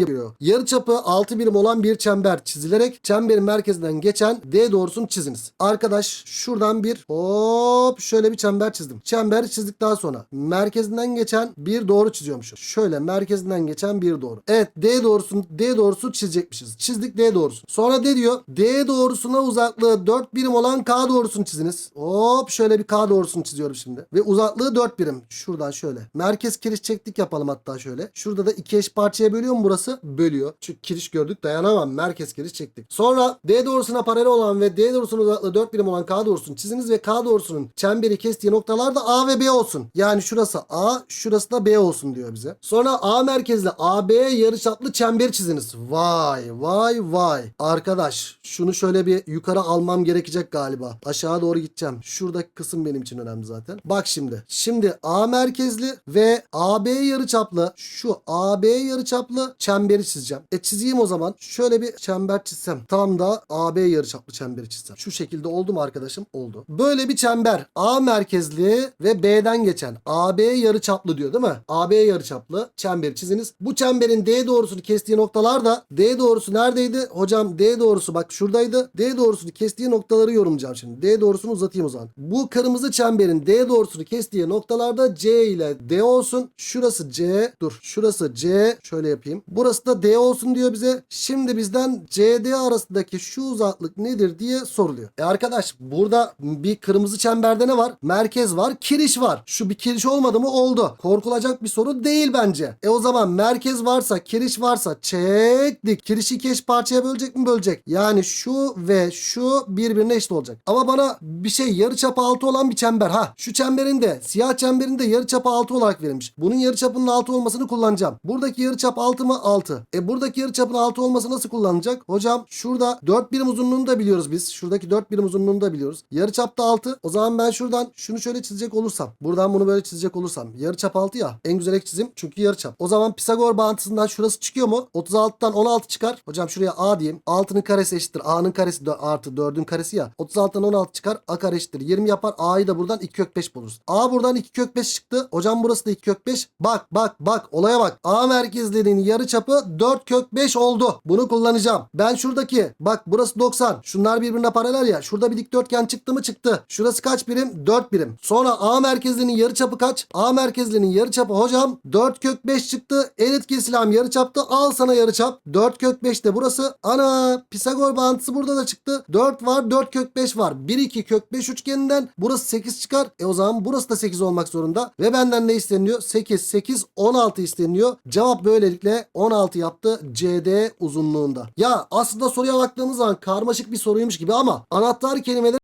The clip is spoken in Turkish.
yapıyor. Yarıçapı 6 birim olan bir çember çizilerek çemberin merkezinden geçen D doğrusunu çiziniz. Arkadaş şuradan bir hop şöyle bir çember çizdim. Çemberi çizdikten sonra merkezinden geçen bir doğru çiziyormuşuz. Şöyle merkezinden geçen bir doğru. Evet D doğrusunu D doğrusu çizecekmişiz. Çizdik D doğrusu. Sonra ne diyor? D doğrusuna uzaklığı 4 birim olan K doğrusunu çiziniz. Hop şöyle bir K doğrusunu çiziyorum şimdi. Ve uzaklığı 4 birim. Şuradan şöyle. Merkez kiriş çektik yapalım hatta şöyle. Şurada da iki eş parçaya bölüyor mu burası? Bölüyor. Çünkü kiriş gördük dayanamam. Merkez kiriş çektik. Sonra D doğrusuna paralel olan ve D doğrusunun uzaklığı 4 birim olan K doğrusunu çiziniz ve K doğrusunun çemberi kestiği noktalar da A ve B olsun. Yani şurası A, şurası da B olsun diyor bize. Sonra A merkezli AB yarıçaplı çemberi çiziniz. Vay vay vay. Arkadaş şunu şöyle bir yukarı almam gerekecek galiba. Aşağı doğru gideceğim. Şuradaki kısım benim için önemli zaten. Bak şimdi. Şimdi A merkezli ve AB yarıçaplı şu AB yarıçaplı çemberi çizeceğim. E çizeyim o zaman. Şöyle bir çember çizsem. Tam da AB yarıçaplı çemberi çizsem. Şu şekilde oldu mu arkadaşım? Oldu. Böyle bir çember. A merkezli ve B'den geçen. AB yarıçaplı diyor değil mi? AB yarıçaplı çemberi çiziniz. Bu çemberin D doğrusunu kestiği noktalar da D doğrusu neredeydi? Hocam D doğrusu bak şuradaydı. D doğrusunu kestiği noktaları yorumlayacağım şimdi. D doğrusunu uzatayım o zaman. Bu kırmızı çemberin D doğrusunu kestiği noktalarda C ile D olsun. Şurası C. Dur. Şurası C. Şöyle yapayım. Burası da D olsun diyor bize. Şimdi bizden CD arasındaki şu uzaklık nedir diye soruluyor. E arkadaş burada bir kırmızı çemberde ne var? Merkez var. Kiriş var. Şu bir kiriş olmadı mı? Oldu. Korkulacak bir soru değil bence. E o zaman merkez varsa, kiriş varsa çektik. Kirişi iki eş parçaya bölecek mi? Bölecek. Yani şu ve şu birbirine eşit olacak. Ama bana bir şey yarıçapı 6 olan bir çember. Ha şu çemberin de siyah çemberin de yarıçapı 6 olarak verilmiş. Bunun yarıçapının 6 olmasını kullanacağım. Buradaki yarıçap 6 mı? 6. E buradaki yarıçapın 6 olması nasıl kullanılacak? Hocam şurada 4 birim uzunluğunu da biliyoruz biz. Şuradaki 4 birim uzunluğunu da biliyoruz. Yarıçap da 6. O zaman ben şuradan şunu şöyle çizecek olursam. Buradan bunu böyle çizecek olursam. Yarıçap 6 ya. En güzel ek çizim çünkü yarıçap. O zaman Pisagor bağıntısından şurası çıkıyor mu? 36'dan 16 çıkar. Hocam şuraya A diyeyim. 6'nın karesi eşittir. A'nın karesi artı 4'ün karesi ya. 36'dan 16 çıkar. A kare eşittir. 20 yapar. A'yı da buradan 2 kök 5 buluruz. A buradan 2 kök 5 çıktı. Hocam burası da 2 kök 5. Bak bak bak olaya bak. A merkezlerinin yarıçapı 4 kök 5 oldu. Bunu kullanacağım. Ben şuradaki bak burası 90. Şunlar birbirine paralel ya. Şurada bir dikdörtgen çıktı mı çıktı. Şurası kaç birim? 4 birim. Sonra A merkezlerinin yarıçapı kaç? A merkezlerinin yarıçapı hocam 4 kök 5 çıktı. Elit kesilam yarıçaptı. Al sana yarıçap. 4 kök 5 de burası. Ana Pisagor bağıntısı burada da çıktı. 4 var 4 kök 5 var. 1 2 kök 5 üçgeninden burası 8 çıkar. E o zaman burası da 8 olmak zorunda. Ve benden ne isteniyor? 8 8 16 isteniyor. Cevap böylelikle 16 yaptı CD uzunluğunda. Ya aslında soruya baktığımız zaman karmaşık bir soruymuş gibi ama anahtar kelimeleri